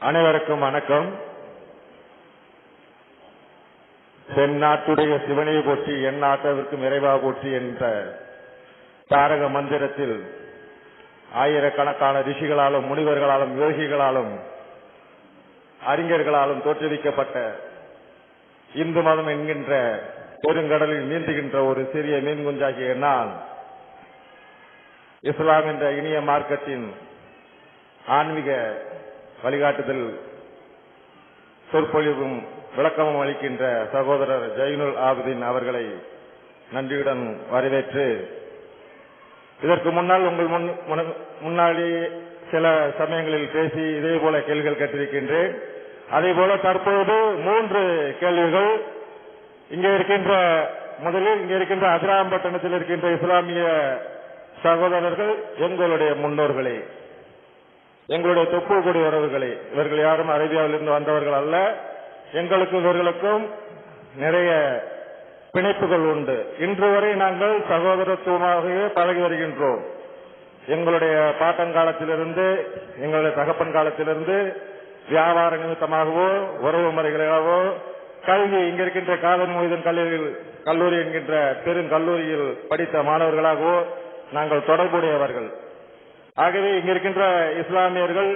அனைவருக்கும் வணக்கம். தென்னாட்டுடைய சிவனையை போற்றி என் நாட்டவிற்கும் இறைவா போற்றி என்ற தாரக மந்திரத்தில் ஆயிரக்கணக்கான ரிஷிகளாலும் முனிவர்களாலும் யோகிகளாலும் அறிஞர்களாலும் தோற்றுவிக்கப்பட்ட இந்து மதம் என்கின்ற பெருங்கடலில் நீந்துகின்ற ஒரு சிறிய மீன் குஞ்சாகிய நான் இஸ்லாம் என்ற இனிய மார்க்கத்தின் ஆன்மீக வழிகாட்டுதல் சொற்பொழிவும் விளக்கமும் அளிக்கின்ற சகோதரர் ஜெயினுல் ஆபுதீன் அவர்களை நன்றியுடன் வரவேற்று இதற்கு முன்னால் உங்கள் முன் முன- முன்னாடி சில சமயங்களில் பேசி இதே போல கேள்விகள் கேட்டிருக்கின்றேன். அதே போல தற்போது மூன்று கேள்விகள். இங்கே இருக்கின்ற முதலில் இங்கே இருக்கின்ற அதிராம்பட்டினத்தில் இருக்கின்ற இஸ்லாமிய சகோதரர்கள் எங்களுடைய முன்னோர்களே. எங்களுடைய தொப்பு கூடிய உறவுகளே இவர்கள் யாரும் அரேபியாவிலிருந்து வந்தவர்கள் அல்ல. எங்களுக்கும் இவர்களுக்கும் நிறைய பிணைப்புகள் உண்டு. இன்று வரை நாங்கள் சகோதரத்துவமாகவே பழகி வருகின்றோம். எங்களுடைய பாட்டன் காலத்திலிருந்து எங்களுடைய தகப்பன் காலத்திலிருந்து வியாபார நிமித்தமாகவோ உறவு முறைகளாகவோ கல்வி இங்க இருக்கின்ற காதல் மொய்தன் கல்லூரியில் கல்லூரி என்கின்ற பெருங்கல்லூரியில் படித்த மாணவர்களாகவோ நாங்கள் தொடர்புடையவர்கள். ஆகவே இங்க இருக்கின்ற இஸ்லாமியர்கள்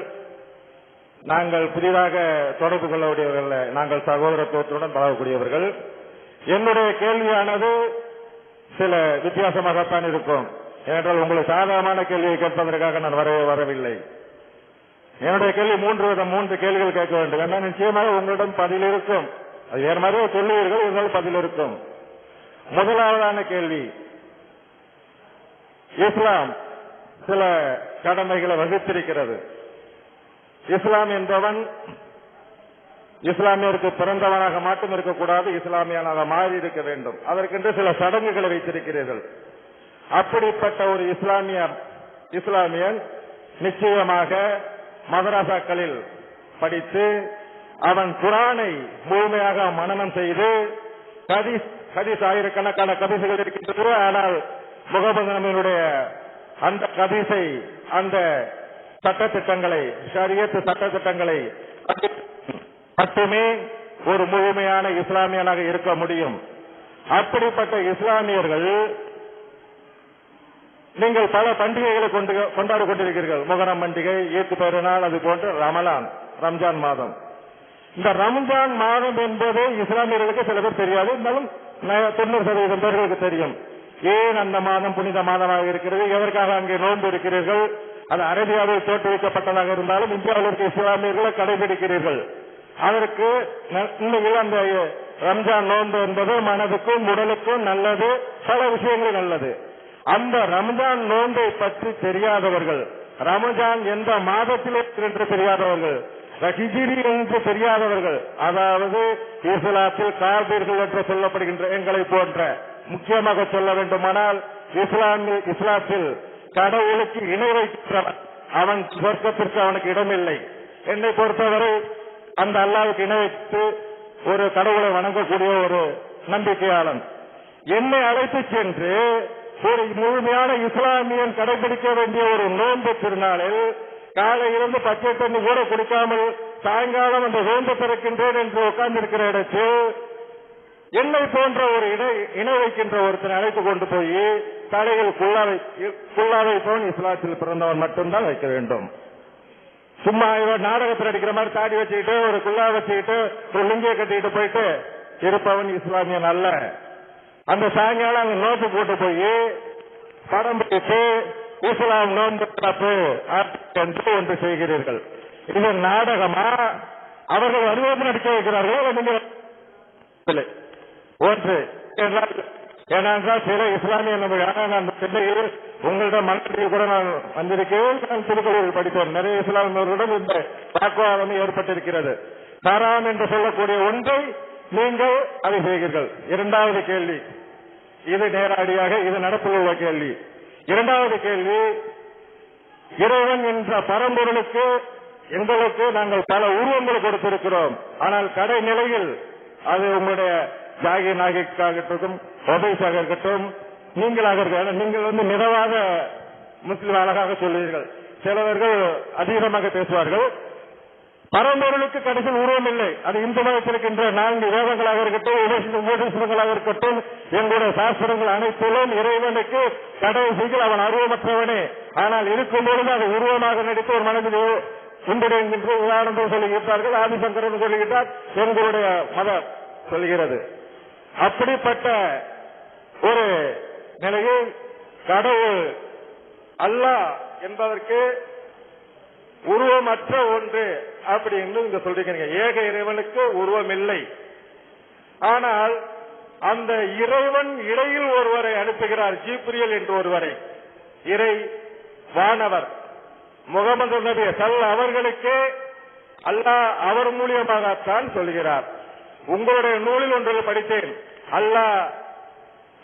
நாங்கள் புதிதாக தொடர்பு கொள்ளக்கூடியவர்கள் நாங்கள் சகோதரத்துவத்துடன் பழகக்கூடியவர்கள். என்னுடைய கேள்வியானது சில வித்தியாசமாகத்தான் இருக்கும். ஏனென்றால் உங்களுக்கு சாதாரணமான கேள்வியை கேட்பதற்காக நான் வரவே வரவில்லை. என்னுடைய கேள்வி மூன்று விதம் மூன்று கேள்விகள் கேட்க வேண்டும். ஏன்னா நிச்சயமாக உங்களிடம் பதில் இருக்கும். அது வேறு மாதிரியே சொல்லுவீர்கள் இருந்தாலும் பதில் இருக்கும். முதலாவதான கேள்வி இஸ்லாம். சில கடமைகளை வகுத்திருக்கிறது. இஸ்லாம் என்பவன் இஸ்லாமியருக்கு பிறந்தவனாக மட்டும் இருக்கக்கூடாது இஸ்லாமியனாக மாறி இருக்க வேண்டும். அதற்கென்று சில சடங்குகளை வைத்திருக்கிறீர்கள். அப்படிப்பட்ட ஒரு இஸ்லாமிய இஸ்லாமியன் நிச்சயமாக மதராசாக்களில் படித்து அவன் குரானை முழுமையாக மனநம் செய்து கதிஸ் கதிஸ் ஆயிரக்கணக்கான கதிசுகள் இருக்கின்றது ஆனால் முகமது நபியினுடைய அந்த கதிசை அந்த சட்டத்திட்டங்களை ஷரியத்து சட்டத்திட்டங்களை மட்டுமே ஒரு முழுமையான இஸ்லாமியனாக இருக்க முடியும். அப்படிப்பட்ட இஸ்லாமியர்கள் நீங்கள் பல பண்டிகைகளை கொண்டு கொண்டாடி கொண்டிருக்கிறீர்கள். முகரம் பண்டிகை ஈத்து பெருநாள் அது போன்று ரமலான் ரம்ஜான் மாதம். இந்த ரம்ஜான் மாதம் என்பது இஸ்லாமியர்களுக்கு சில பேர் தெரியாது. இருந்தாலும் தொண்ணூறு சதவீதம் பேர்களுக்கு தெரியும். ஏன் அந்த மாதம் புனித மாதமாக இருக்கிறது? எதற்காக அங்கே நோன்பு இருக்கிறீர்கள்? அது அரேபியாவில் தோற்றுவிக்கப்பட்டதாக இருந்தாலும் இந்தியாவில் இருக்க இஸ்லாமியர்களை கடைபிடிக்கிறீர்கள். அதற்கு உண்மையில் அந்த ரம்ஜான் நோன்பு என்பது மனதுக்கும் உடலுக்கும் நல்லது பல விஷயங்கள் நல்லது. அந்த ரம்ஜான் நோன்பை பற்றி தெரியாதவர்கள் ரமஜான் எந்த மாதத்தில் என்று தெரியாதவர்கள் ஹிஜிரி என்று தெரியாதவர்கள் அதாவது இஸ்லாத்தில் காபீர்கள் என்று சொல்லப்படுகின்ற எங்களை போன்ற முக்கியமாக சொல்ல வேண்டுமானால் இஸ்லாமிய இஸ்லாத்தில் கடவுளுக்கு இணை வைக்கிறவன் அவன் சொர்க்கத்திற்கு அவனுக்கு இடமில்லை. என்னை பொறுத்தவரை அந்த அல்லாவுக்கு இணை வைத்து ஒரு கடவுளை வணங்கக்கூடிய ஒரு நம்பிக்கையாளன். என்னை அழைத்து சென்று ஒரு முழுமையான இஸ்லாமியன் கடைபிடிக்க வேண்டிய ஒரு நோன்பு திருநாளில் காலையிலிருந்து பச்சை தண்ணி கூட குடிக்காமல் சாயங்காலம் அந்த நோன்பு பிறக்கின்றேன் என்று உட்கார்ந்திருக்கிற இடத்தில் என்னை போன்ற ஒரு இணை இணை வைக்கின்ற ஒருத்தனை அழைத்து கொண்டு போய் தலையில் குள்ளாவை போன் இஸ்லாத்தில் பிறந்தவன் மட்டும்தான் வைக்க வேண்டும். சும்மா இவன் நாடகத்தில் அடிக்கிற மாதிரி தாடி வச்சுக்கிட்டு ஒரு குள்ளா வச்சுக்கிட்டு ஒரு லுங்கிய கட்டிக்கிட்டு போயிட்டு இருப்பவன் இஸ்லாமியன் அல்ல அந்த சாயங்காலம் அங்க நோக்கு போட்டு போய் படம் பிடித்து இஸ்லாம் நோன்பு தப்பு என்று ஒன்று செய்கிறீர்கள். இது நாடகமா? அவர்கள் அனுபவம் நடிக்க வைக்கிறார்கள்? நீங்கள் ஒன்று என்றால் ஏனென்றால் சில இஸ்லாமிய நபர்கள் நான் சென்னையில் உங்களிடம் மனதில் கூட நான் வந்திருக்கிறேன் நான் திருக்குறள் படித்தேன். நிறைய இஸ்லாமியர்களுடன் இந்த வாக்குவாதம் ஏற்பட்டிருக்கிறது. தரான் என்று சொல்லக்கூடிய ஒன்றை நீங்கள் அதை செய்கிறீர்கள். இரண்டாவது கேள்வி. இது நேரடியாக இது நடப்பில் உள்ள கேள்வி. இரண்டாவது கேள்வி இறைவன் என்ற பரம்பொருளுக்கு எங்களுக்கு நாங்கள் பல உருவங்கள் கொடுத்திருக்கிறோம். ஆனால் கடை நிலையில் அது உங்களுடைய ஜாகி நாகிக்காகட்டும் ஒபைஸாக இருக்கட்டும் நீங்களாக இருக்க நீங்கள் வந்து மிதவாக முஸ்லிம் அழகாக சொல்வீர்கள். சிலவர்கள் அதீதமாக பேசுவார்கள். பரம்பொருளுக்கு கடைசியில் உருவம் இல்லை. அது இந்து மதத்தில் இருக்கின்ற நான்கு வேதங்களாக இருக்கட்டும் உபதேசங்களாக இருக்கட்டும் எங்களுடைய சாஸ்திரங்கள் அனைத்திலும் இறைவனுக்கு கடைசியில் அவன் அருவமற்றவனே. ஆனால் இருக்கும் பொழுது அது உருவமாக நடித்து ஒரு மனதில் உண்டுகின்ற உதாரணம் சொல்லுகிறார்கள் ஆதிசங்கரன் சொல்லுகிறார் எங்களுடைய மதம் சொல்கிறது. அப்படிப்பட்ட ஒரு நிலையில் கடவுள் அல்லாஹ் என்பதற்கு உருவமற்ற ஒன்று அப்படின்னு இங்க சொல்றீங்க ஏக இறைவனுக்கு உருவம் இல்லை ஆனால் அந்த இறைவன் இடையில் ஒருவரை அனுப்புகிறார் ஜீப்ரியல் என்று ஒருவரை. இறை வானவர். முகமது நபி சல் அவர்களுக்கு அல்லாஹ் அவர் மூலியமாகத்தான் சொல்கிறார். உங்களுடைய நூலில் ஒன்றில் படித்தேன். அல்லாஹ்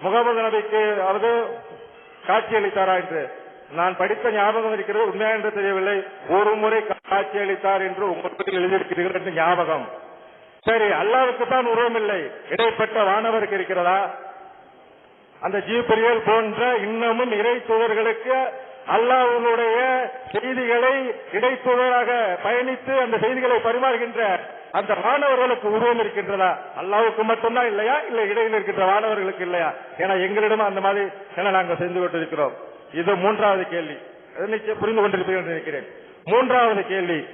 முகமது நபிக்கு அவரது காட்சியளித்தாரா என்று. நான் படித்த ஞாபகம் இருக்கிறது உண்மையா என்று தெரியவில்லை. ஒரு முறை காட்சியளித்தார் என்று உங்களுக்கு எழுதியிருக்கிறீர்கள் என்று ஞாபகம். சரி அல்லாவுக்கு தான் உருவம் இல்லை இடைப்பட்ட வானவருக்கு இருக்கிறதா? அந்த ஜீப்ரியல் போன்ற இன்னமும் இறை தூதர்களுக்கு அல்லாஹ்வுடைய செய்திகளை இடைத்தூதராக பயணித்து அந்த செய்திகளை பரிமாறுகின்ற அந்த வானவர்களுக்கு உருவம் இருக்கின்றதா? அல்லாவுக்கு மட்டும்தான் இல்லையா? இல்ல இடையில் இருக்கின்ற வானவர்களுக்கு இல்லையா? ஏன்னா எங்களிடமும் அந்த மாதிரி என நாங்கள் செஞ்சு கொண்டிருக்கிறோம் இது மூன்றாவது கேள்வி. புரிந்து கொண்டிருப்பீர்கள் என்று நினைக்கிறேன். மூன்றாவது கேள்வி.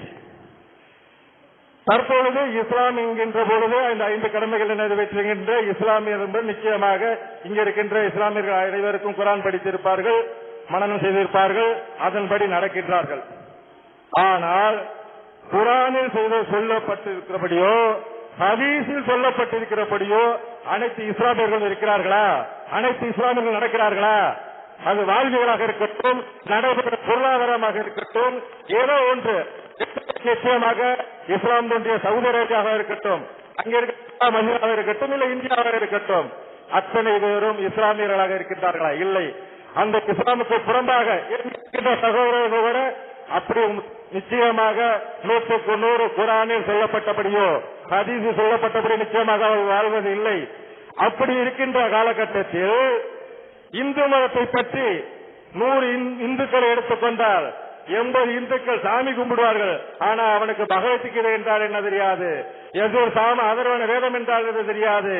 தற்பொழுது இஸ்லாம் என்கின்ற பொழுது இந்த ஐந்து கடமைகளை நிறைவேற்றுகின்ற இஸ்லாமியர் என்பது நிச்சயமாக இங்க இருக்கின்ற இஸ்லாமியர்கள் அனைவருக்கும் குரான் படித்திருப்பார்கள் மனநம் செய்திருப்பார்கள் அதன்படி நடக்கின்றார்கள். ஆனால் குரானில் சொல்லப்பட்டிருக்கிறபடியோ ஹதீஸில் சொல்லப்பட்டிருக்கிறபடியோ அனைத்து இஸ்லாமியர்கள் இருக்கிறார்களா? அனைத்து இஸ்லாமியர்கள் நடக்கிறார்களா? அது வாழ்வியலாக இருக்கட்டும் நடைபெற பொருளாதாரமாக இருக்கட்டும் ஏதோ ஒன்று. நிச்சயமாக இஸ்லாம் தோன்றிய சவுதி அரேபியாவாக இருக்கட்டும் அங்கே இருக்க மதினாவாக இருக்கட்டும் இல்லை இந்தியாவாக இருக்கட்டும் அத்தனை பேரும் இஸ்லாமியர்களாக இருக்கின்றார்களா? இல்லை. அந்த இஸ்லாமுக்கு புறம்பாக இருக்கின்ற சகோதரர்கள் கூட அப்படி நிச்சயமாக நூற்றுக்கு நூறு குரானில் சொல்லப்பட்டபடியோ ஹதீசு சொல்லப்பட்டபடி நிச்சயமாக அவர் வாழ்வது இல்லை. அப்படி இருக்கின்ற காலகட்டத்தில் இந்து மதத்தை பற்றி நூறு இந்துக்களை எடுத்துக்கொண்டால் எண்பது இந்துக்கள் சாமி கும்பிடுவார்கள். ஆனா அவனுக்கு பகவத்கீதை என்றால் என்ன தெரியாது? எதோர் சாம அதர்வன வேதம் என்றால் என்ன தெரியாது?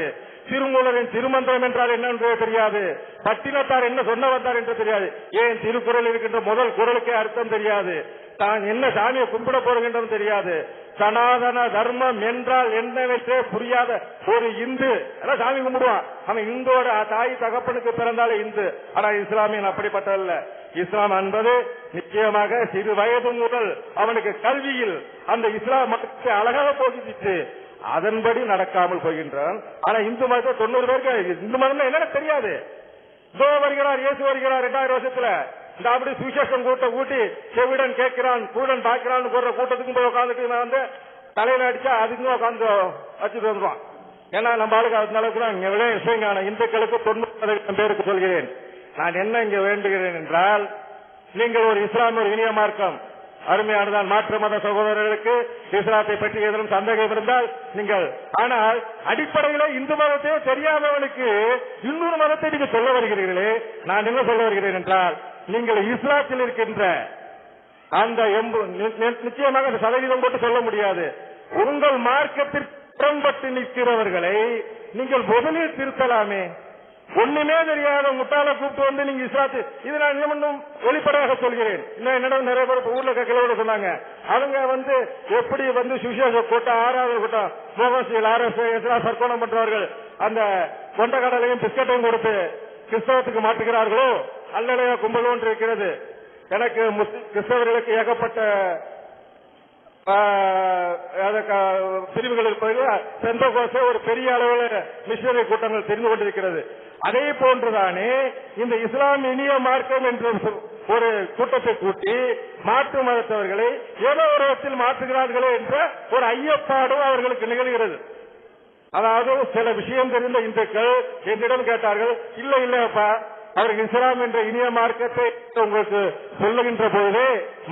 திருமூலரின் திருமந்திரம் என்றால் என்ன என்று தெரியாது? பட்டினத்தார் என்ன சொன்ன வந்தார் என்று தெரியாது. ஏன் திருக்குறள் இருக்கின்ற முதல் குரலுக்கே அர்த்தம் தெரியாது? தான் என்ன சாமியை கும்பிட போறதுன்றது தெரியாது. சனாதன தர்மம் என்றால் என்னவென்றே புரியாத ஒரு இந்து. எல்லாம் சாமி கும்பிடுவான். அவன் இந்தோட தாய் தகப்பனுக்கு பிறந்தாலே இந்து. ஆனா இஸ்லாமியன் அப்படிப்பட்டதல்ல இஸ்லாம் என்பது நிச்சயமாக சிறு வயது முதல் அவனுக்கு கல்வியில் அந்த இஸ்லாம் மக்களுக்கு அழகாக போகிச்சு அதன்படி நடக்காமல் போகின்றான். ஆனா இந்து மதத்தை தொண்ணூறு பேருக்கு இந்து மதம் என்னன்னு தெரியாது. இதோ வருகிறார் இயேசு வருகிறார் இரண்டாயிரம் வருஷத்துல. இந்த அப்படி சுவிசேஷம் கூட்ட கூட்டி செவிடன் கேட்கிறான் கூடன் பார்க்கிறான் போடுற கூட்டத்துக்கும் போய் உட்காந்துட்டு நான் வந்து தலையில அடிச்சா அதுக்கும் உட்காந்து வச்சுட்டு வந்துருவான். ஏன்னா நம்ம ஆளுக்கு அந்த அளவுக்கு தான் இங்க விட விஷயங்கான இந்துக்களுக்கு தொண்ணூறு சதவீதம் பேருக்கு சொல்கிறேன். நான் என்ன இங்க வேண்டுகிறேன் என்றால் நீங்கள் ஒரு இஸ்லாம் ஒரு இனிய மார்க்கம் அருமையானதான் மாற்று மத சகோதரர்களுக்கு இஸ்லாத்தை பற்றி ஏதேனும் சந்தேகம் இருந்தால் நீங்கள் ஆனால் அடிப்படையில இந்து மதத்தையே தெரியாதவனுக்கு இன்னொரு மதத்தை நீங்க சொல்ல வருகிறீர்களே நான் என்ன சொல்ல வருகிறேன் என்றால் நீங்கள் இஸ்லாத்தில் இருக்கின்ற அந்த எம்பு- நிச்சயமாக அந்த சதவீதம் போட்டு சொல்ல முடியாது. உங்கள் மார்க்கத்திற்கு புறம்பட்டு நிற்கிறவர்களை நீங்கள் முதலில் திருத்தலாமே. ஒண்ணுமே தெரியாத முட்டாள கூப்பிட்டு வந்து நீங்க இஸ்லாத்து இது நான் இன்னும் இன்னும் வெளிப்படையாக சொல்கிறேன். என்னிடம் நிறைய பேர் ஊர்ல கிளவோட சொன்னாங்க. அவங்க வந்து எப்படி வந்து சுசேஷ கூட்டம் ஆறாவது கூட்டம் மோகன்சீல் ஆர்எஸ் எல்லாம் சர்க்கோணம் பண்றவர்கள் அந்த கொண்ட கடலையும் பிஸ்கட்டையும் கொடுத்து கிறிஸ்தவத்துக்கு மாட்டுகிறார்களோ அல்லடைய கும்பல் ஒன்று இருக்கிறது. எனக்கு கிறிஸ்தவர்களுக்கு ஏகப்பட்ட பிரிவுகள் இருப்பதில் செந்தகோச ஒரு பெரிய அளவில் மிஷனரி கூட்டங்கள் தெரிந்து கொண்டிருக்கிறது. அதே போன்றுதானே இந்த இஸ்லாம் இனிய மார்க்கம் என்று சொ- ஒரு கூட்டத்தை கூட்டி மாற்று மதத்தவர்களை ஏதோ ஒரு விதத்தில் மாற்றுகிறார்களே என்ற ஒரு ஐயப்பாடும் அவர்களுக்கு நிகழ்கிறது. அதாவது சில விஷயம் தெரிந்த இந்துக்கள் என்னிடம் கேட்டார்கள் இல்ல இல்லப்பா அவருக்கு இஸ்லாம் என்ற இனிய மார்க்கத்தை உங்களுக்கு சொல்லுகின்ற பொழுது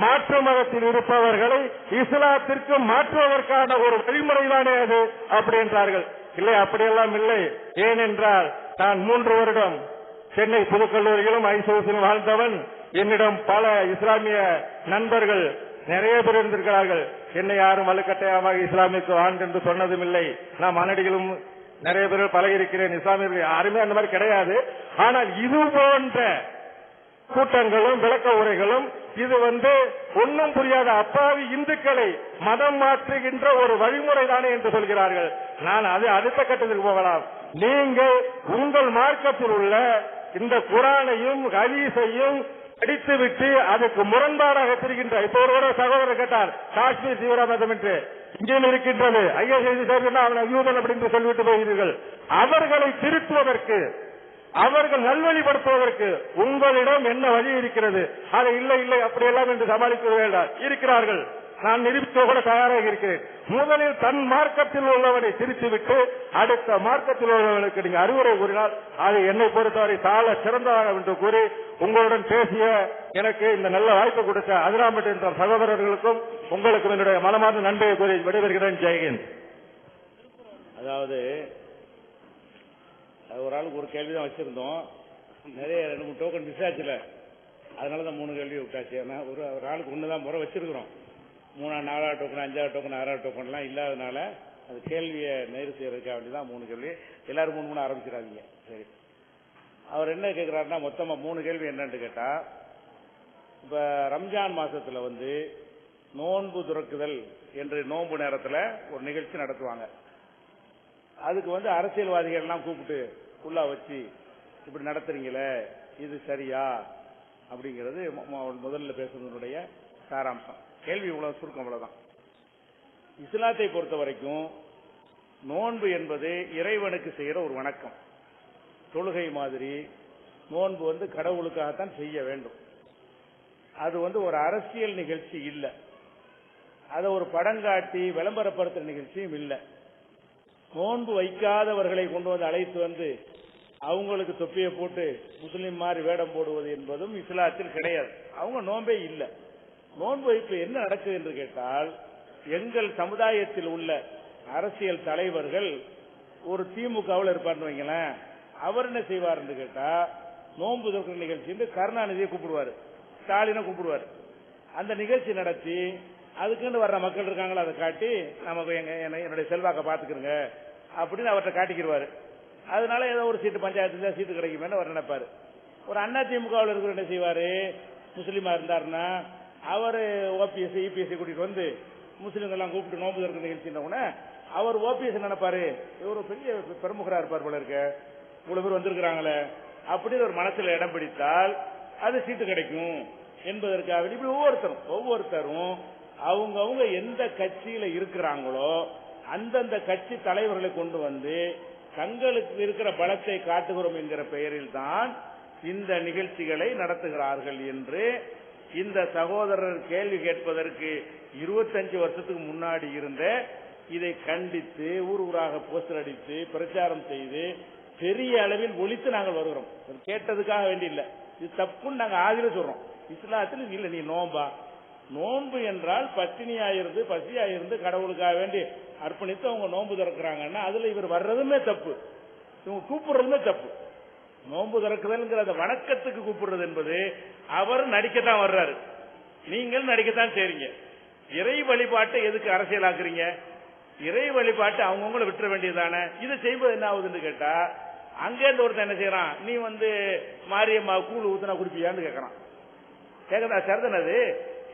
மாற்று மதத்தில் இருப்பவர்களை இஸ்லாத்திற்கு மாற்றுவதற்கான ஒரு வழிமுறைதானே அது அப்படி என்றார்கள். இல்லை அப்படியெல்லாம் இல்லை. ஏனென்றால் நான் மூன்று வருடம் சென்னை புதுக்கல்லூரியிலும் ஐசோசிலும் வாழ்ந்தவன். என்னிடம் பல இஸ்லாமிய நண்பர்கள் நிறைய பேர் இருந்திருக்கிறார்கள். என்னை யாரும் வலுக்கட்டாயமாக இஸ்லாமிக்கு வாங்க என்று சொன்னதும் இல்லை நாம் அனடிகளும் நிறைய பேர் பழகியிருக்கிறேன் இஸ்லாமியர்கள் யாருமே அந்த மாதிரி கிடையாது. ஆனால் இது போன்ற கூட்டங்களும் விளக்க உரைகளும் இது வந்து ஒன்னும் புரியாத அப்பாவி இந்துக்களை மதம் மாற்றுகின்ற ஒரு வழிமுறை தானே என்று சொல்கிறார்கள். நான் அது அடுத்த கட்டத்திற்கு போகலாம். நீங்கள் உங்கள் மார்க்கத்தில் உள்ள இந்த குரானையும் ஹதீஸையும் அடித்துவிட்டு அதுக்கு முரண்பாடாக திரிகின்ற இப்போ ஒரு சகோதரர் கேட்டார் காஷ்மீர் தீவிரவாதம் என்று. இங்கே இருக்கின்றது. ஐயா செய்தி சேர்ந்து யூதன் அப்படின்னு சொல்லிவிட்டு போகிறீர்கள். அவர்களை திருத்துவதற்கு அவர்கள் நல்வழிப்படுத்துவதற்கு உங்களிடம் என்ன வழி இருக்கிறது? அது இல்லை இல்லை அப்படியெல்லாம் என்று சமாளிக்க வேண்டாம். இருக்கிறார்கள். நான் நிரூபிக்க கூட தயாராக இருக்கிறேன். முதலில் தன் மார்க்கத்தில் உள்ளவனை திருத்திவிட்டு அடுத்த மார்க்கத்தில் உள்ளவனுக்கு நீங்க அறிவுரை கூறினால் அது என்னை பொறுத்தவரை தாழ சிறந்ததாக என்று கூறி உங்களுடன் பேசிய எனக்கு இந்த நல்ல வாய்ப்பு கொடுத்த அதிராம்பட்டு என்ற சகோதரர்களுக்கும் உங்களுக்கும் என்னுடைய மனமார்ந்த நன்மையை கூறி விடைபெறுகிறேன். ஜெயகிந்த் அதாவது ஒரு ஆளுக்கு ஒரு கேள்வி தான் வச்சிருந்தோம். நிறைய ரெண்டு மூணு டோக்கன் மிஸ் ஆச்சுல. அதனால தான் மூணு கேள்வி விட்டாச்சு. ஏன்னா ஒரு ஒரு ஆளுக்கு ஒன்று தான் முறை வச்சிருக்கிறோம். மூணாவது நாலாவது டோக்கன் அஞ்சாவது டோக்கன் ஆறாவது டோக்கன்லாம் இல்லாதனால அது கேள்வியை நேரு செய்யறதுக்காக வேண்டி தான் மூணு கேள்வி. எல்லாரும் மூணு மூணு ஆரம்பிச்சிடாதீங்க. சரி. அவர் என்ன கேட்கிறாருன்னா மொத்தமாக மூணு கேள்வி என்னன்னு கேட்டால் இப்போ ரம்ஜான் மாதத்தில் வந்து நோன்பு துறக்குதல் என்று நோன்பு நேரத்தில் ஒரு நிகழ்ச்சி நடத்துவாங்க. அதுக்கு வந்து அரசியல்வாதிகள்லாம் கூப்பிட்டு உள்ளா வச்சு இப்படி நடத்துறீங்களே இது சரியா? அப்படிங்கிறது முதல்ல பேசுனதுடைய சாராம்சம். கேள்வி இவ்வளவு சுருக்கம் அவ்வளவுதான். இஸ்லாத்தை பொறுத்த வரைக்கும் நோன்பு என்பது இறைவனுக்கு செய்யற ஒரு வணக்கம். தொழுகை மாதிரி நோன்பு வந்து கடவுளுக்காகத்தான் செய்ய வேண்டும். அது வந்து ஒரு அரசியல் நிகழ்ச்சி இல்லை. அதை ஒரு படங்காட்டி விளம்பரப்படுத்துற நிகழ்ச்சியும் இல்லை. நோன்பு வைக்காதவர்களை கொண்டு வந்து அழைத்து வந்து அவங்களுக்கு தொப்பியை போட்டு முஸ்லீம் மாதிரி வேடம் போடுவது என்பதும் இஸ்லாத்தில் கிடையாது. அவங்க நோன்பே இல்லை. நோன்பு வைப்பு என்ன நடக்குது என்று கேட்டால் எங்கள் சமுதாயத்தில் உள்ள அரசியல் தலைவர்கள் ஒரு திமுகவில் இருப்பார்னு வைங்களேன் அவர் என்ன செய்வார் என்று கேட்டா நோன்பு திறக்கிற நிகழ்ச்சி என்று கருணாநிதியை கூப்பிடுவார் ஸ்டாலினை கூப்பிடுவார். அந்த நிகழ்ச்சி நடத்தி அதுக்குன்னு வர்ற மக்கள் இருக்காங்களோ அதை காட்டி நமக்கு எங்க என்னுடைய செல்வாக்க பாத்துக்கிறங்க அப்படின்னு அவர்கிட்ட காட்டிக்கிடுவாரு அதனால ஏதோ ஒரு சீட்டு பஞ்சாயத்து சீட்டு கிடைக்குமேன்னு அவர் நினைப்பாரு. ஒரு அண்ணா திமுகவில் இருக்கிற என்ன செய்வாரு? முஸ்லீமா இருந்தாருன்னா அவர் ஓபிஎஸ் இபிஎஸ்சி கூட்டிட்டு வந்து முஸ்லீம்கள்லாம் கூப்பிட்டு நோம்பு திறக்கிற நிகழ்ச்சின உடனே அவர் ஓபிஎஸ் நினைப்பாரு இவர் பெரிய பிரமுகரா இருப்பார் போல இருக்க. இவ்வளவு பேர் வந்திருக்கிறாங்களே அப்படின்னு ஒரு மனசுல இடம் பிடித்தால் அது சீட்டு கிடைக்கும் என்பதற்காக இப்படி ஒவ்வொருத்தரும் ஒவ்வொருத்தரும் அவங்கவுங்க எந்த கட்சியில இருக்கிறாங்களோ அந்தந்த கட்சி தலைவர்களை கொண்டு வந்து தங்களுக்கு இருக்கிற பலத்தை காட்டுகிறோம் என்கிற பெயரில் தான் இந்த நிகழ்ச்சிகளை நடத்துகிறார்கள் என்று இந்த சகோதரர் கேள்வி கேட்பதற்கு இருபத்தஞ்சு வருஷத்துக்கு முன்னாடி இருந்த இதை கண்டித்து ஊர் ஊராக போஸ்டர் அடித்து பிரச்சாரம் செய்து பெரிய அளவில் ஒழித்து நாங்கள் வருகிறோம். கேட்டதுக்காக வேண்டி இல்லை. இது தப்புன்னு நாங்கள் ஆதில சொல்றோம். இஸ்லாத்தில் இல்லை நீ நோம்பா நோன்பு என்றால் பட்டினியாயிருந்து பசியாயிருந்து கடவுளுக்காக வேண்டி அர்ப்பணித்து அவங்க நோன்பு திறக்கிறாங்கன்னா அதுல இவர் வர்றதுமே தப்பு. இவங்க கூப்பிடுறதுமே தப்பு. நோன்பு திறக்குதல்ங்கிற அந்த வணக்கத்துக்கு கூப்பிடுறது என்பது அவர் நடிக்கத்தான் வர்றாரு. நீங்கள் நடிக்கத்தான் செய்றீங்க. இறை வழிபாட்டை எதுக்கு அரசியலாக்குறீங்க இறை வழிபாட்டை அவங்கவுங்கள விட்டுற வேண்டியதானே இது செய்வது என்ன ஆகுதுன்னு கேட்டா அங்கே இருந்து ஒருத்தன் என்ன செய்யறான் நீ வந்து மாரியம்மா கூழ் ஊத்துனா குடிப்பியான்னு கேட்கறான் கேக்குதா சரிதானே அது?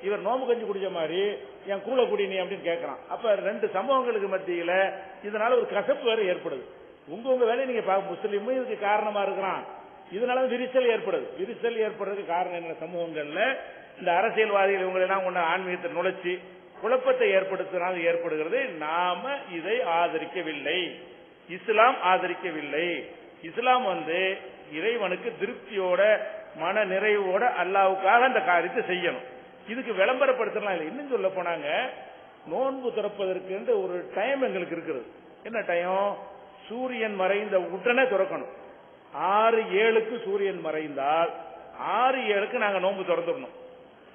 இவர் நோம்பு கஞ்சி குடிச்ச மாதிரி என் கூழ குடி நீ அப்படின்னு கேட்கறான் அப்ப ரெண்டு சம்பவங்களுக்கு மத்தியில இதனால ஒரு கசப்பு வேற ஏற்படுது. உங்க உங்க வேலையை நீங்க பார்க்க முஸ்லீமும் இதுக்கு காரணமா இருக்கிறான். இதனால விரிசல் ஏற்படுது. விரிசல் ஏற்படுறதுக்கு காரணம் என்ன சமூகங்கள்ல இந்த அரசியல்வாதிகள் இவங்களை எல்லாம் ஆன்மீகத்தை நுழைச்சி குழப்பத்தை ஏற்படுத்தினால் ஏற்படுகிறது. நாம இதை ஆதரிக்கவில்லை. இஸ்லாம் ஆதரிக்கவில்லை. இஸ்லாம் வந்து இறைவனுக்கு திருப்தியோட மன நிறைவோட அல்லாவுக்காக அந்த காரியத்தை செய்யணும். இதுக்கு விளம்பரப்படுத்தலாம் இல்லை. இன்னும் சொல்ல போனாங்க நோன்பு திறப்பதற்கு என்று ஒரு டைம் எங்களுக்கு இருக்குது. என்ன டைம் சூரியன் மறைந்த உடனே திறக்கணும். ஆறு ஏழுக்கு சூரியன் மறைந்தால் ஆறு ஏழுக்கு நாங்க நோன்பு திறந்துடணும்.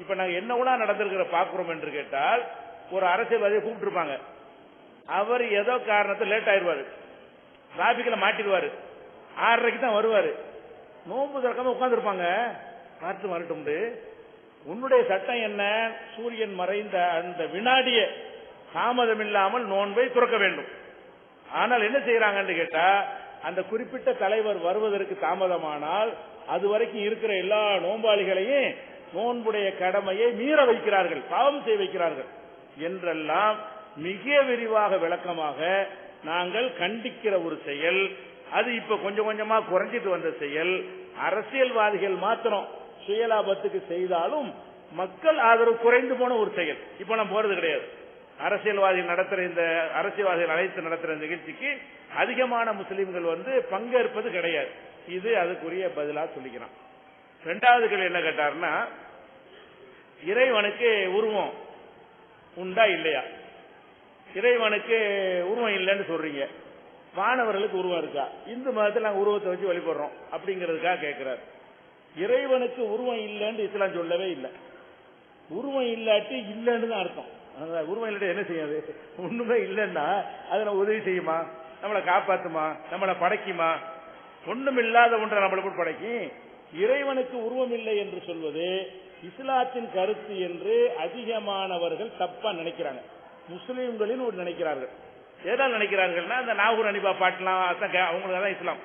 இப்ப நாங்க என்ன நடந்திருக்கிற பாக்குறோம் என்று கேட்டால் ஒரு அரசியல்வாதியை கூப்பிட்டுருப்பாங்க. அவர் ஏதோ காரணத்தை லேட் ஆயிடுவாரு. டிராபிக்ல மாட்டிடுவாரு. ஆறரைக்கு தான் வருவாரு. நோன்பு திறக்காம உட்காந்துருப்பாங்க பார்த்து வரட்டும் உன்னுடைய சட்டம் என்ன? சூரியன் மறைந்த அந்த வினாடிய தாமதம் இல்லாமல் நோன்பை துறக்க வேண்டும். ஆனால் என்ன செய்யறாங்கன்னு கேட்டா அந்த குறிப்பிட்ட தலைவர் வருவதற்கு தாமதமானால் அது வரைக்கும் இருக்கிற எல்லா நோன்பாளிகளையும் நோன்புடைய கடமையை மீற வைக்கிறார்கள் பாவம் செய்ய வைக்கிறார்கள். என்றெல்லாம் மிக விரிவாக விளக்கமாக நாங்கள் கண்டிக்கிற ஒரு செயல் அது இப்ப கொஞ்சம் கொஞ்சமா குறைஞ்சிட்டு வந்த செயல் அரசியல்வாதிகள் மாத்திரம் சுயலாபத்துக்கு செய்தாலும் மக்கள் ஆதரவு குறைந்து போன ஒரு செயல். இப்ப நான் போறது கிடையாது. அரசியல்வாதிகள் நடத்துற இந்த அரசியல்வாதிகள் அழைத்து நடத்துற நிகழ்ச்சிக்கு அதிகமான முஸ்லீம்கள் வந்து பங்கேற்பது கிடையாது. இது அதுக்குரிய பதிலா சொல்லிக்கிறான். ரெண்டாவது கேள்வி என்ன கேட்டாருன்னா இறைவனுக்கு உருவம் உண்டா இல்லையா? இறைவனுக்கு உருவம் இல்லைன்னு சொல்றீங்க. மாணவர்களுக்கு உருவம் இருக்கா? இந்து மதத்தில் நாங்கள் உருவத்தை வச்சு வழிபடுறோம் அப்படிங்கிறதுக்காக கேட்கிறார் இறைவனுக்கு உருவம் இல்லைன்னு இஸ்லாம் சொல்லவே இல்லை. உருவம் இல்லாட்டி இல்லைன்னு தான் அர்த்தம். அந்த உருவம் இல்லை என்ன செய்யாது ஒண்ணுமே இல்லைன்னா அதை நம்ம உதவி செய்யுமா? நம்மளை காப்பாத்துமா? நம்மளை படைக்குமா? ஒண்ணும் இல்லாத ஒன்றை நம்மளை போட்டு படைக்கும் இறைவனுக்கு உருவம் இல்லை என்று சொல்வது இஸ்லாத்தின் கருத்து என்று அதிகமானவர்கள் தப்பா நினைக்கிறாங்க. முஸ்லீம்களின் ஒரு நினைக்கிறார்கள். ஏதாவது நினைக்கிறார்கள்னா அந்த நாகூர் அனிபா பாட்டுலாம் அவங்களுக்கு தான் இஸ்லாம்.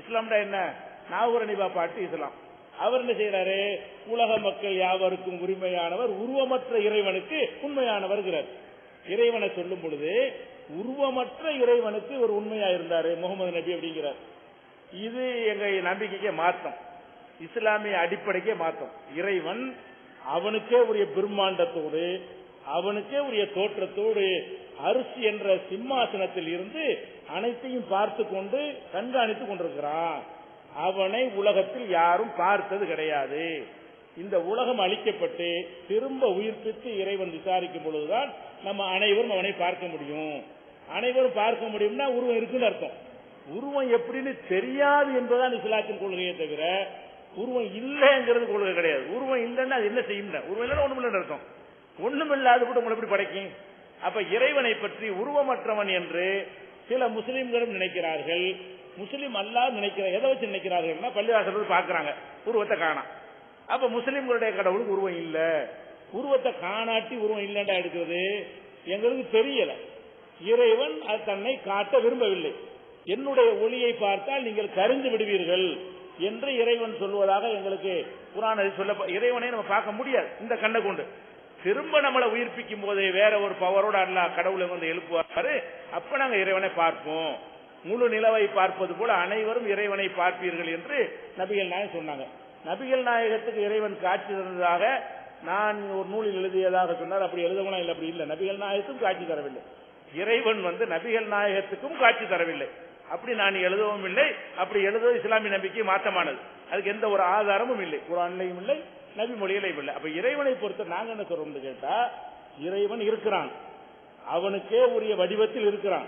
இஸ்லாம்டா என்ன? நாகூர் அனிபா பாட்டு இஸ்லாம். அவர் என்ன செய்யறாரு உலக மக்கள் யாவருக்கும் உரிமையானவர் உருவமற்ற இறைவனுக்கு உண்மையானவர்கிறார் இறைவனை சொல்லும் பொழுது உருவமற்ற இறைவனுக்கு ஒரு உண்மையா இருந்தாரு முகமது நபி அப்படிங்கிறார். இது எங்க நம்பிக்கைக்கே மாற்றம். இஸ்லாமிய அடிப்படைக்கே மாற்றம். இறைவன் அவனுக்கே உரிய பிரம்மாண்டத்தோடு அவனுக்கே உரிய தோற்றத்தோடு அரிசி என்ற சிம்மாசனத்தில் இருந்து அனைத்தையும் பார்த்து கொண்டு கண்காணித்துக் கொண்டிருக்கிறான். அவனை உலகத்தில் யாரும் பார்த்தது கிடையாது. இந்த உலகம் அழிக்கப்பட்டு திரும்ப உயிர்ப்பித்து இறைவன் விசாரிக்கும் பொழுதுதான் நம்ம அனைவரும் அவனை பார்க்க முடியும். அனைவரும் பார்க்க முடியும்னா உருவம் இருக்குன்னு அர்த்தம். உருவம் எப்படின்னு தெரியாது என்பதுதான் இஸ்லாத்தின் கொள்கையை தவிர உருவம் இல்லைங்கிறது கொள்கை கிடையாது. உருவம் இல்லைன்னா அது என்ன செய்யும்? உருவம் இல்லைன்னா ஒண்ணும் இல்லைன்னு அர்த்தம். ஒண்ணும் இல்லாத கூட உங்களை எப்படி படைக்கும்? அப்ப இறைவனை பற்றி உருவமற்றவன் என்று சில முஸ்லிம்களும் நினைக்கிறார்கள். முஸ்லீம் அல்லாஹ் நினைக்கிற எதை வச்சு நினைக்கிறார்கள்னா பள்ளிவாசல் பாக்குறாங்க உருவத்தை காணாம் அப்ப முஸ்லீம்களுடைய கடவுளுக்கு உருவம் இல்ல. உருவத்தை காணாட்டி உருவம் இல்லைண்டா எடுக்கிறது? எங்களுக்கு தெரியல. இறைவன் அது தன்னை காட்ட விரும்பவில்லை. என்னுடைய ஒளியை பார்த்தால் நீங்கள் கரிந்து விடுவீர்கள் என்று இறைவன் சொல்வதாக எங்களுக்கு குரான் சொல்ல இறைவனை நம்ம பார்க்க முடியாது. இந்த கண்ணை கொண்டு. திரும்ப நம்மளை உயிர்ப்பிக்கும் போதே வேற ஒரு பவரோட அல்ல கடவுளை வந்து எழுப்புவாரு. அப்ப நாங்க இறைவனை பார்ப்போம். முழு நிலவை பார்ப்பது போல அனைவரும் இறைவனை பார்ப்பீர்கள் என்று நபிகள் நாயகம் சொன்னாங்க. நபிகள் நாயகத்துக்கு இறைவன் காட்சி தந்ததாக நான் ஒரு நூலில் எழுதியதாக சொன்னார். அப்படி எழுதவனா இல்லை அப்படி இல்லை. நபிகள் நாயகத்துக்கும் காட்சி தரவில்லை. இறைவன் வந்து நபிகள் நாயகத்துக்கும் காட்சி தரவில்லை. அப்படி நான் எழுதவும் இல்லை. அப்படி எழுத இஸ்லாமிய நம்பிக்கை மாற்றமானது அதுக்கு எந்த ஒரு ஆதாரமும் இல்லை. குரான்லையும் இல்லை நபி மொழியிலையும் இல்லை. அப்ப இறைவனை பொறுத்த நாங்க என்ன சொல்றோம்னு கேட்டா இறைவன் இருக்கிறான். அவனுக்கே உரிய வடிவத்தில் இருக்கிறான்.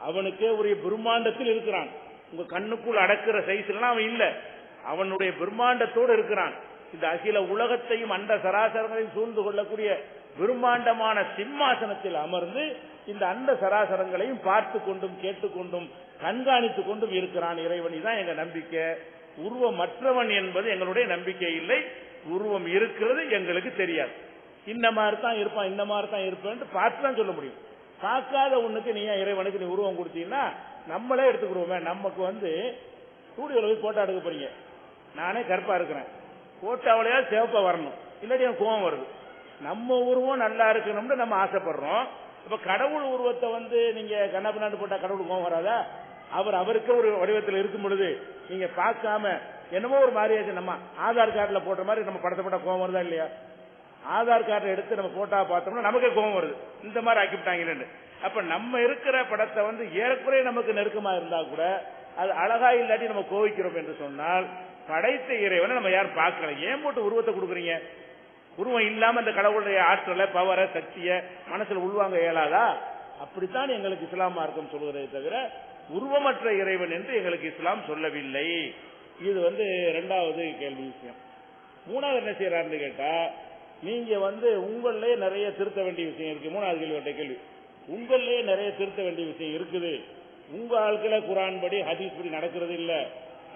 அவனுக்கே உரிய பிரம்மாண்டத்தில் இருக்கிறான். உங்க கண்ணுக்குள் அடக்கிற சைஸ்லாம் அவன் இல்ல. அவனுடைய பிரம்மாண்டத்தோடு இருக்கிறான். இந்த அகில உலகத்தையும் அண்ட சராசரங்களையும் சூழ்ந்து கொள்ளக்கூடிய பிரம்மாண்டமான சிம்மாசனத்தில் அமர்ந்து இந்த அண்ட சராசரங்களையும் பார்த்து கொண்டும் கேட்டுக்கொண்டும் கண்காணித்துக் கொண்டும் இருக்கிறான் இறைவன். தான் எங்க நம்பிக்கை. உருவம் மற்றவன் என்பது எங்களுடைய நம்பிக்கை இல்லை. உருவம் இருக்கிறது எங்களுக்கு தெரியாது. இந்த மாதிரி தான் இருப்பான் இந்த மாதிரி தான் இருப்பேன் பார்த்து தான் சொல்ல முடியும். பார்க்காத ஒண்ணுக்கு நீ ஏன் இறைவனுக்கு நீ உருவம் கொடுத்தீங்கன்னா நம்மளே எடுத்துக்கிடுவோமே. நமக்கு வந்து ஸ்டூடியோவில் போய் போட்டோ எடுக்க போறீங்க. நானே கருப்பா இருக்கிறேன். போட்டோவிலையா சிவப்பா வரணும். இல்லாட்டி எனக்கு கோவம் வருது. நம்ம உருவம் நல்லா இருக்கணும்னு நம்ம ஆசைப்படுறோம். இப்ப கடவுள் உருவத்தை வந்து நீங்க கண்ணப்பினாண்டு போட்டா கடவுள் கோவம் வராதா? அவர் அவருக்கு ஒரு வடிவத்தில் இருக்கும் பொழுது நீங்க பார்க்காம என்னமோ ஒரு மாதிரியாச்சு நம்ம ஆதார் கார்டில் போட்ட மாதிரி நம்ம படத்தை போட்டா கோவம் வருதா இல்லையா? ஆதார் கார்டை எடுத்து நம்ம போட்டா பார்த்தோம்னா நமக்கே கோவம் வருது. இந்த மாதிரி ஆக்கிவிட்டாங்கன்னு அப்ப நம்ம இருக்கிற படத்தை வந்து ஏறக்குறைய நமக்கு நெருக்கமா இருந்தா கூட அது அழகா இல்லாட்டி நம்ம கோவிக்கிறோம் என்று சொன்னால் படைத்த இறைவனை நம்ம யாரும் பார்க்கல. ஏன் போட்டு உருவத்தை கொடுக்குறீங்க? உருவம் இல்லாம இந்த கடவுளுடைய ஆற்றலை பவரை சக்தியை மனசுல உள்வாங்க இயலாதா? அப்படித்தான் எங்களுக்கு இஸ்லாம் மார்க்கம் சொல்வதை தவிர உருவமற்ற இறைவன் என்று எங்களுக்கு இஸ்லாம் சொல்லவில்லை. இது வந்து இரண்டாவது கேள்வி விஷயம். மூணாவது என்ன செய்யறாருன்னு கேட்டா நீங்க வந்து உங்களே நிறைய திருத்த வேண்டிய விஷயம் இருக்கு. மூணாவது கேள்வி கேள்வி. உங்களே நிறைய திருத்த வேண்டிய விஷயம் இருக்குது. உங்க ஆட்களை குரான் படி ஹதீஸ் படி நடக்கிறது இல்ல.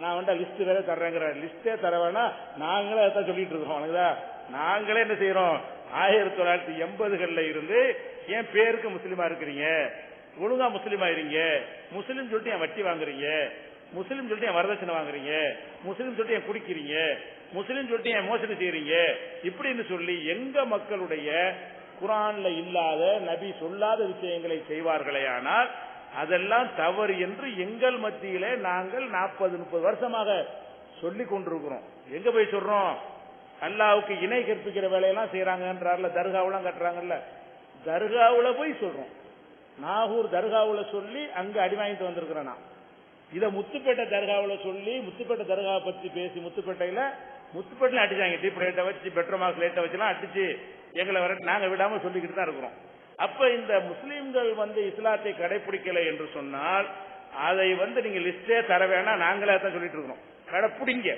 நான் வந்து லிஸ்ட் வேற தர்றேங்கிற லிஸ்டே தர வேணா நாங்களே அதான் சொல்லிட்டு இருக்கோம் அவனுக்குதா நாங்களே என்ன செய்யறோம் ஆயிரத்தி தொள்ளாயிரத்தி எண்பதுகள்ல இருந்து என் பேருக்கு முஸ்லீமா இருக்கிறீங்க. ஒழுங்கா முஸ்லீம் ஆயிருங்க முஸ்லீம் சொல்லிட்டு என் வட்டி வாங்குறீங்க. முஸ்லீம் சொல்லிட்டு என் வரதட்சணை வாங்குறீங்க. முஸ்லீம் சொல்லிட்டு ஏன் குடிக்கிறீங்க. முஸ்லீம் சொல்லிட்டு ஏன் மோசடி செய்யறீங்க இப்படின்னு சொல்லி எங்க மக்களுடைய குரான்ல இல்லாத நபி சொல்லாத விஷயங்களை செய்வார்களே ஆனால் அதெல்லாம் தவறு என்று எங்கள் மத்தியிலே நாங்கள் நாற்பது முப்பது வருஷமாக சொல்லி கொண்டிருக்கிறோம். எங்க போய் சொல்றோம்? அல்லாவுக்கு இணை கற்பிக்கிற வேலையெல்லாம் செய்யறாங்கன்றார்ல தர்காவெல்லாம் கட்டுறாங்கல்ல. தர்காவுல போய் சொல்றோம். நாகூர் தர்காவுல சொல்லி அங்க அடி வாங்கிட்டு வந்திருக்கிறேன் நான். இதை முத்துப்பேட்டை தர்காவில் சொல்லி முத்துப்பேட்டை தர்காவை பற்றி பேசி முத்துப்பேட்டையில் முத்துப்பேட்டையில அடிச்சாங்க. டீப் லைட்டை வச்சு பெட்ரோல் மார்க் லைட்டை வச்சுலாம் அடிச்சு எங்களை வர நாங்க விடாம சொல்லிக்கிட்டு தான் இருக்கிறோம். அப்ப இந்த முஸ்லீம்கள் வந்து இஸ்லாத்தை கடைபிடிக்கலை என்று சொன்னால் அதை வந்து நீங்க லிஸ்டே தர வேணாம் நாங்களே தான் சொல்லிட்டு இருக்கிறோம். கடைப்பிடிங்க.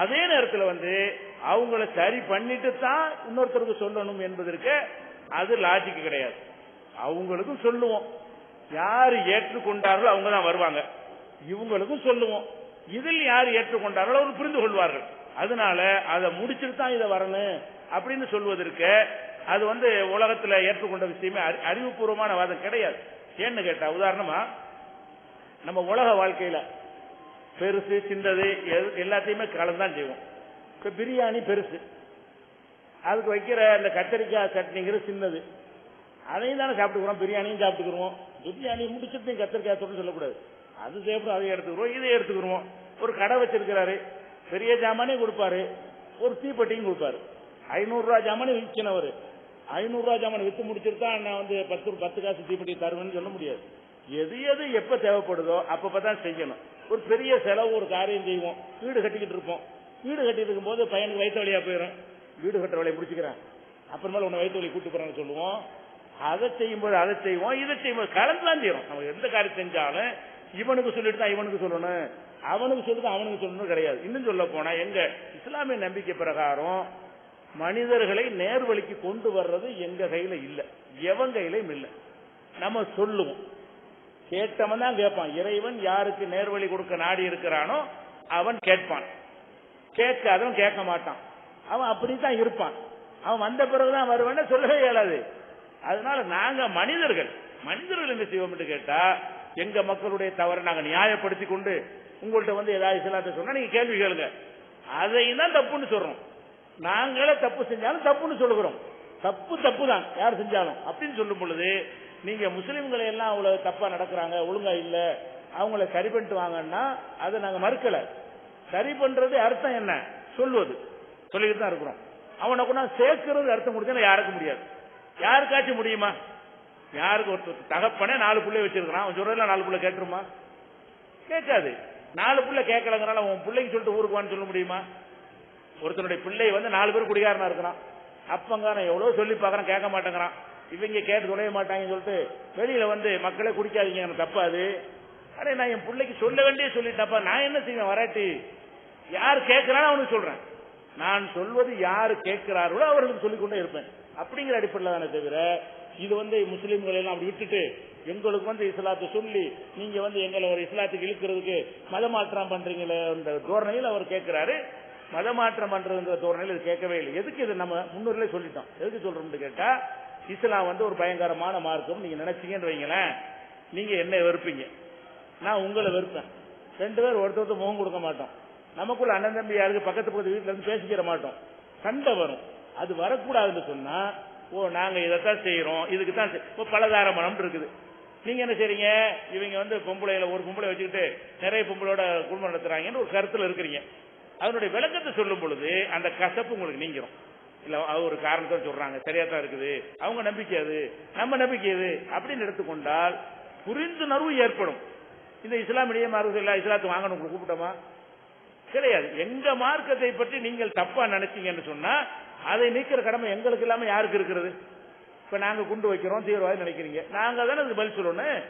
அதே நேரத்தில் வந்து அவங்கள சரி பண்ணிட்டு தான் இன்னொருத்தருக்கு சொல்லணும் என்பதற்கு அது லாஜிக் கிடையாது. அவங்களுக்கும் சொல்லுவோம். யார் ஏற்றுக்கொண்டார்களோ அவங்க தான் வருவாங்க. இவங்களுக்கும் சொல்லுவோம். இதில் யார் ஏற்றுக்கொண்டார்களோ அவர் புரிந்து கொள்வார்கள். அதனால அதை முடிச்சுட்டு தான் இதை வரணும் அப்படின்னு சொல்வதற்கு அது வந்து உலகத்துல ஏற்றுக்கொண்ட விஷயமே. அறிவுபூர்வமான வாதம் கிடையாது. ஏன்னு கேட்டா உதாரணமா நம்ம உலக வாழ்க்கையில பெருசு சின்னது எல்லாத்தையுமே கலந்தான் செய்வோம். இப்ப பிரியாணி பெருசு. அதுக்கு வைக்கிற இந்த கத்தரிக்காய் சட்னிங்கிறது சின்னது. அதையும் தானே சாப்பிட்டுக்கிறோம் பிரியாணியும் சாப்பிட்டுக்கிறோம். பிரியாணி முடிச்சுட்டு கத்திரிக்காய் தொட்டு சொல்லக்கூடாது. அது சாப்பிடும் அதையும் எடுத்துக்கிறோம் இதையும் எடுத்துக்கிறோம். ஒரு கடை வச்சிருக்கிறாரு. பெரிய ஜாமானே கொடுப்பாரு. ஒரு தீப்பெட்டியும் கொடுப்பாரு. ஐநூறுரூவா ஜாமானே விற்கினவர் ஐநூறுரூவா ஜாமானை ஜாமான் வித்து முடிச்சுட்டு தான் நான் வந்து பத்து பத்து காசு தீப்பெட்டி தருவேன்னு சொல்ல முடியாது. எது எது எப்போ தேவைப்படுதோ அப்பப்போ தான் செய்யணும். ஒரு பெரிய செலவு ஒரு காரியம் செய்வோம். வீடு கட்டிக்கிட்டு இருப்போம். வீடு கட்டிட்டு இருக்கும்போது பையனுக்கு வயிற்று வழியாக போயிடும் வீடு கட்டுற வழியை முடிச்சுக்கிறேன். அப்புறமேல உன்னை வயிற்று வழி கூட்டு போறேன்னு சொல்லுவோம். அதை செய்யும்போது அதை செய்வோம். இதை செய்யும்போது கலந்துதான் செய்யறோம் நம்ம எந்த காரியம் செஞ்சாலும் இவனுக்கு சொல்லிட்டு தான் இவனுக்கு சொல்லணும். அவனுக்கு சொல்றது அவனுக்கு சொல்லணும் கிடையாது. இன்னும் சொல்ல போனா எங்க இஸ்லாமிய நம்பிக்கை பிரகாரம் மனிதர்களை நேர்வழிக்கு கொண்டு வர்றது எங்க கையில இல்ல. எவன் கையிலையும் இல்ல. நம்ம சொல்லுவோம். கேட்டவன் தான் கேட்பான். இறைவன் யாருக்கு நேர்வழி கொடுக்க நாடி இருக்கிறானோ அவன் கேட்பான். கேட்காதவன் கேட்க மாட்டான். அவன் அப்படித்தான் இருப்பான். அவன் வந்த பிறகுதான் வருவான் சொல்லவே இயலாது. அதனால நாங்க மனிதர்கள் மனிதர்கள் என்ன செய்வோம் என்று கேட்டா எங்க மக்களுடைய தவறை நாங்க நியாயப்படுத்தி கொண்டு உங்கள்ட்ட வந்து ஏதாவது இஸ்லாத்தை சொன்னா நீங்க கேள்வி கேளுங்க. அதையும் தான் தப்புன்னு சொல்றோம். நாங்களே தப்பு செஞ்சாலும் தப்புன்னு சொல்லுகிறோம். தப்பு தப்பு தான் யார் செஞ்சாலும். அப்படின்னு சொல்லும் பொழுது நீங்க முஸ்லீம்களை எல்லாம் அவ்வளவு தப்பா நடக்கிறாங்க ஒழுங்கா இல்ல. அவங்கள சரி பண்ணிட்டு வாங்கன்னா அதை நாங்க மறுக்கல. சரி பண்றது அர்த்தம் என்ன? சொல்வது. சொல்லிட்டு தான் இருக்கிறோம். அவனை கொண்டா சேர்க்கிறது அர்த்தம் முடிஞ்சா யாருக்கும் முடியாது. யாருக்காச்சும் முடியுமா? யாருக்கு ஒருத்தர் தகப்பனே நாலு பிள்ளை வச்சிருக்கிறான். அவன் சொல்றதுல நாலு பிள்ளை கேட்டுருமா? கேட்காது. நாலு பிள்ளை கேட்கலங்கிறனால உன் பிள்ளைக்கு சொல்லிட்டு ஊருக்கு வான்னு சொல்ல முடியுமா? ஒருத்தனுடைய பிள்ளை வந்து நாலு பேர் குடிகாரனா இருக்கிறான். அப்பங்க நான் எவ்வளவு சொல்லி பார்க்கறேன் கேட்க மாட்டேங்கிறான். இவங்க கேட்டு துணைய மாட்டாங்கன்னு சொல்லிட்டு வெளியில வந்து மக்களே குடிக்காதீங்க எனக்கு தப்பாது. அடே நான் என் பிள்ளைக்கு சொல்ல வேண்டிய சொல்லிட்டப்பா நான் என்ன செய்வேன்? வராட்டி. யார் கேட்கிறானோ அவனுக்கு சொல்றேன். நான் சொல்வது யார் கேட்கிறார்களோ அவர்களுக்கு சொல்லிக் கொண்டே இருப்பேன். அப்படிங்கிற அடிப்படையில் தானே தவிர இது வந்து முஸ்லீம்கள் எல்லாம் அப்படி விட்டுட்டு எங்களுக்கு வந்து இஸ்லாத்தை சொல்லி நீங்க வந்து எங்களை ஒரு இஸ்லாத்துக்கு இழுக்கிறதுக்கு மதமாற்றம் பண்றீங்களே தோரணையில் அவர் கேட்கிறாரு. மதமாற்றம் பண்றதுங்கிற தோரணையில் இது கேட்கவே இல்லை. எதுக்கு இது நம்ம முன்னூறுல சொல்லிட்டோம்? எதுக்கு சொல்றோம்னு கேட்டா இஸ்லாம் வந்து ஒரு பயங்கரமான மார்க்கம் நீங்க நினைச்சீங்கன்னு வைங்களேன். நீங்க என்ன வெறுப்பீங்க? நான் உங்களை வெறுப்பேன். ரெண்டு பேர் ஒருத்தர் ஒருத்தர் முகம் கொடுக்க மாட்டோம். நமக்குள்ள அண்ணன் தம்பி யாருக்கு பக்கத்து பக்கத்து வீட்டுல இருந்து பேசிக்கிற மாட்டோம். சண்டை வரும். அது வரக்கூடாதுன்னு சொன்னா ஓ நாங்க இதைத்தான் செய்யறோம் இதுக்கு தான் இப்போ பலதார மனம் இருக்குது. நீங்க என்ன செய்றீங்க? இவங்க வந்து பொம்பளையில ஒரு பொம்பளை வச்சுக்கிட்டு நிறைய பொம்பளோட குடும்பம் நடத்துறாங்கன்னு ஒரு கருத்துல இருக்கிறீங்க. அதனுடைய விளக்கத்தை சொல்லும் பொழுது அந்த கசப்பு உங்களுக்கு நீங்கிரும். இல்ல அது ஒரு காரணத்தை சொல்றாங்க. சரியா தான் இருக்குது. அவங்க நம்பிக்கை அது. நம்ம நம்பிக்கை அது அப்படின்னு எடுத்துக்கொண்டால் புரிந்துணர்வு ஏற்படும். இந்த இஸ்லாமிய மார்க்கு இல்ல இஸ்லாத்து வாங்கணும் உங்களுக்கு கூப்பிட்டோமா? கிடையாது. எங்க மார்க்கத்தை பற்றி நீங்கள் தப்பா நினைச்சீங்கன்னு சொன்னா அதை நீக்கிற கடமை எங்களுக்கு இல்லாம யாருக்கு இருக்கிறது? இப்ப நாங்க குண்டு வைக்கிறோம் தீவிரவாதி நினைக்கிறீங்க. நாங்க தானே அதுக்கு பதில் சொல்லணும்.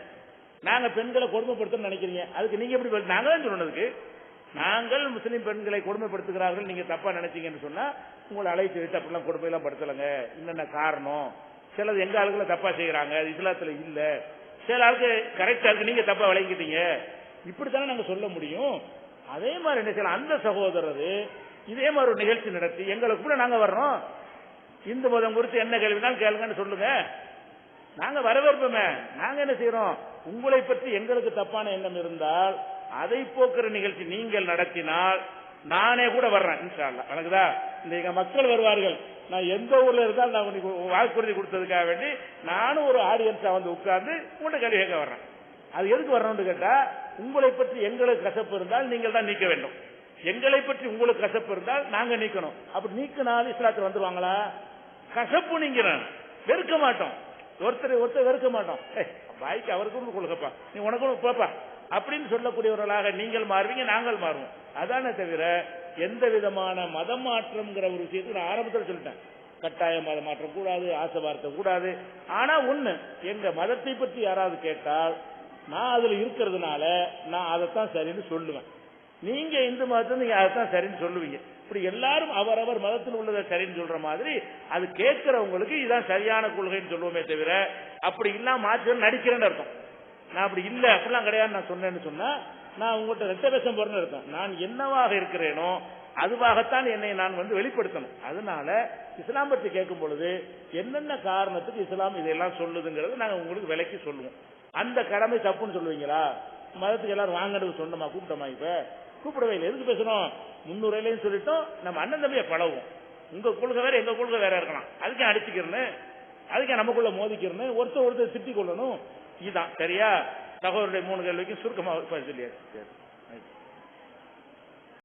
நாங்க பெண்களை கொடுமைப்படுத்தணும்னு நினைக்கிறீங்க. அதுக்கு நீங்க எப்படி நாங்க தான் சொல்லணும் அதுக்கு. நாங்கள் முஸ்லீம் பெண்களை கொடுமைப்படுத்துகிறார்கள் நீங்க தப்பா நினைச்சீங்கன்னு சொன்னா உங்களை அழைத்து வைத்து அப்படிலாம் கொடுமையெல்லாம் படுத்தலைங்க. என்னென்ன காரணம்? சிலது எங்க ஆளுகளை தப்பா செய்யறாங்க அது இஸ்லாத்துல இல்ல. சில ஆளுக்கு கரெக்டா இருக்கு நீங்க தப்பா விளங்கிட்டீங்க இப்படித்தானே நாங்க சொல்ல முடியும். அதே மாதிரி என்ன செய்யலாம்? அந்த சகோதரர் இதே மாதிரி ஒரு நிகழ்ச்சி நடத்தி எங்களுக்கு கூட நாங்க வர்றோம். இந்து மதம் குறித்து என்ன கேள்வினாலும் கேளுங்கன்னு சொல்லுங்க. நாங்க வரவேற்போமே. நாங்க என்ன செய்யறோம் உங்களை பற்றி எங்களுக்கு தப்பான எண்ணம் இருந்தால் அதை போக்குற நிகழ்ச்சி நீங்கள் நடத்தினால் நானே கூட வர்றேன் இன்ஷா அல்லாஹ் இந்த மக்கள் வருவார்கள். நான் எந்த ஊர்ல இருந்தாலும் நான் உனக்கு வாக்குறுதி கொடுத்ததுக்காக வேண்டி நானும் ஒரு ஆடியன்ஸா வந்து உட்கார்ந்து உங்கள்கிட்ட கல்வி கேட்க வர்றேன். அது எதுக்கு வரணும்னு கேட்டா உங்களை பற்றி எங்களுக்கு கசப்பு இருந்தால் நீங்கள் தான் நீக்க வேண்டும். எங்களை பற்றி உங்களுக்கு கசப்பு இருந்தால் நாங்க நீக்கணும். அப்படி நீக்கினாலும் இஸ்லாத்தில் வந்துருவாங்களா? கசப்பு நீங்கிறேன். வெறுக்க மாட்டோம். ஒருத்தர் ஒருத்தர் வெறுக்க மாட்டோம். ஏய், வாய்க்கு அவருக்கு கொடுக்கப்பா நீ உனக்கு ஒன்று அப்படின்னு சொல்லக்கூடியவர்களாக நீங்கள் மாறுவீங்க நாங்கள் மாறுவோம். அதானே தவிர எந்த விதமான மதம் மாற்றம்ங்கிற ஒரு விஷயத்தை நான் ஆரம்பத்தில் சொல்லிட்டேன். கட்டாய மதம் மாற்றம் கூடாது ஆசை வார்த்தை கூடாது. ஆனா ஒண்ணு எங்க மதத்தை பற்றி யாராவது கேட்டால் நான் அதுல இருக்கிறதுனால நான் அதைத்தான் சரின்னு சொல்லுவேன். நீங்க இந்து மதத்தை நீங்க அதைத்தான் சரின்னு சொல்லுவீங்க. இப்படி எல்லாரும் அவரவர் மதத்தில் உள்ளதை சரின்னு சொல்ற மாதிரி அது கேட்கிறவங்களுக்கு இதான் சரியான கொள்கைன்னு சொல்லுவோமே தவிர அப்படி இல்லாம மாற்றி நடிக்கிறேன்னு அர்த்தம். நான் அப்படி இல்லை அப்படிலாம் கிடையாது நான் சொன்னேன்னு சொன்னா நான் உங்கள்கிட்ட ரெட்ட பேசம் போறேன்னு அர்த்தம். நான் என்னவாக இருக்கிறேனோ அதுவாகத்தான் என்னை நான் வந்து வெளிப்படுத்தணும். அதனால இஸ்லாம் பற்றி கேட்கும் பொழுது என்னென்ன காரணத்துக்கு இஸ்லாம் இதெல்லாம் சொல்லுதுங்கிறது நாங்கள் உங்களுக்கு விலைக்கு சொல்லுவோம். அந்த கடமை தப்புன்னு சொல்லுவீங்களா? மதத்துக்கு எல்லாரும் வாங்கன்னு சொன்னோமா கூப்பிட்டோமா இப்ப? கூப்பிடவே இல்லை. எதுக்கு பேசணும்? முன்னுரையிலையும் சொல்லிட்டோம். நம்ம அண்ணன் தம்பியை பழகும் உங்க கொள்கை வேற எங்க கொள்கை வேற இருக்கலாம். அதுக்கே அடிச்சுக்கிறேன்னு அதுக்கே நமக்குள்ள மோதிக்கிறேன்னு ஒருத்தர் ஒருத்தர் திட்டிக் கொள்ளணும். இதுதான். சரியா? சகோதரருடைய மூணு கேள்விக்கு சுருக்கமாக சொல்லியாச்சு. சரி